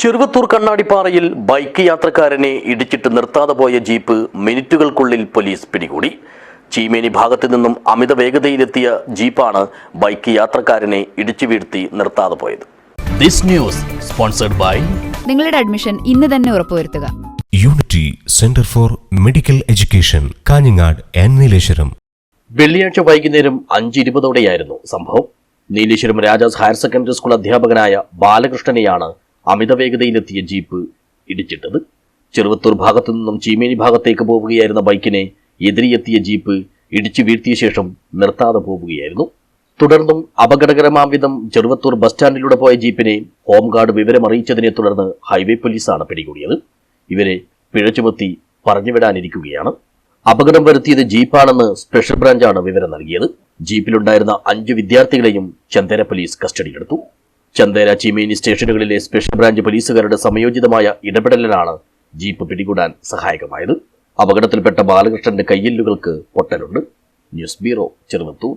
Cheruvathur കണ്ണാടിപ്പാറയിൽ bike യാത്രക്കാരനെ ഇടിച്ചിട്ട് നിർത്താതെ പോയ ജീപ്പ് മിനിറ്റുകൾക്കുള്ളിൽ പോലീസ് പിടികൂടി. ചീമേനി ഭാഗത്തു നിന്നും അമിത വേഗതയിലെത്തിയ ജീപ്പാണ് ബൈക്ക് യാത്രക്കാരനെ ഇടിച്ചു വീഴ്ത്തി നിർത്താതെ പോയത്. ദിസ് ന്യൂസ് സ്പോൺസർഡ് ബൈ നിങ്ങളുടെ അഡ്മിഷൻ ഇന്ന് തന്നെ ഉറപ്പുവരുത്തുക. Unity centre for medical education Kanhangad N Nileshwaram വെള്ളിയാഴ്ച വൈകുന്നേരം അഞ്ചിരുപതോടെയായിരുന്നു സംഭവം. Nileshwaram Rajas higher secondary school അധ്യാപകനായ ബാലകൃഷ്ണനെയാണ് അമിത വേഗതയിലെത്തിയ ജീപ്പ് ഇടിച്ചിട്ടത്. ചെറുവത്തൂർ ഭാഗത്തു നിന്നും ചീമേനി ഭാഗത്തേക്ക് പോവുകയായിരുന്ന ബൈക്കിനെ എതിരെയെത്തിയ ജീപ്പ് ഇടിച്ചു വീഴ്ത്തിയ ശേഷം നിർത്താതെ പോവുകയായിരുന്നു. തുടർന്നും അപകടകരമാം വിധം ചെറുവത്തൂർ ബസ് സ്റ്റാൻഡിലൂടെ പോയ ജീപ്പിനെ ഹോംഗാർഡ് വിവരമറിയിച്ചതിനെ തുടർന്ന് ഹൈവേ പോലീസാണ് പിടികൂടിയത്. ഇവരെ പിഴ ചുമത്തി പറഞ്ഞുവിടാനിരിക്കുകയാണ്. അപകടം വരുത്തിയത് ജീപ്പാണെന്ന് സ്പെഷ്യൽ ബ്രാഞ്ചാണ് വിവരം നൽകിയത്. ജീപ്പിലുണ്ടായിരുന്ന അഞ്ച് വിദ്യാർത്ഥികളെയും ചന്ദേര പോലീസ് കസ്റ്റഡിയിലെടുത്തു. ചന്ദേര ചിമേനി സ്റ്റേഷനുകളിലെ സ്പെഷ്യൽ ബ്രാഞ്ച് പോലീസുകാരുടെ സമയോചിതമായ ഇടപെടലിനാണ് ജീപ്പ് പിടികൂടാൻ സഹായകമായത്. അപകടത്തിൽപ്പെട്ട ബാലകൃഷ്ണന്റെ കയ്യില്ലുകൾക്ക് പൊട്ടലുണ്ട്. News bureau Cheruvathur.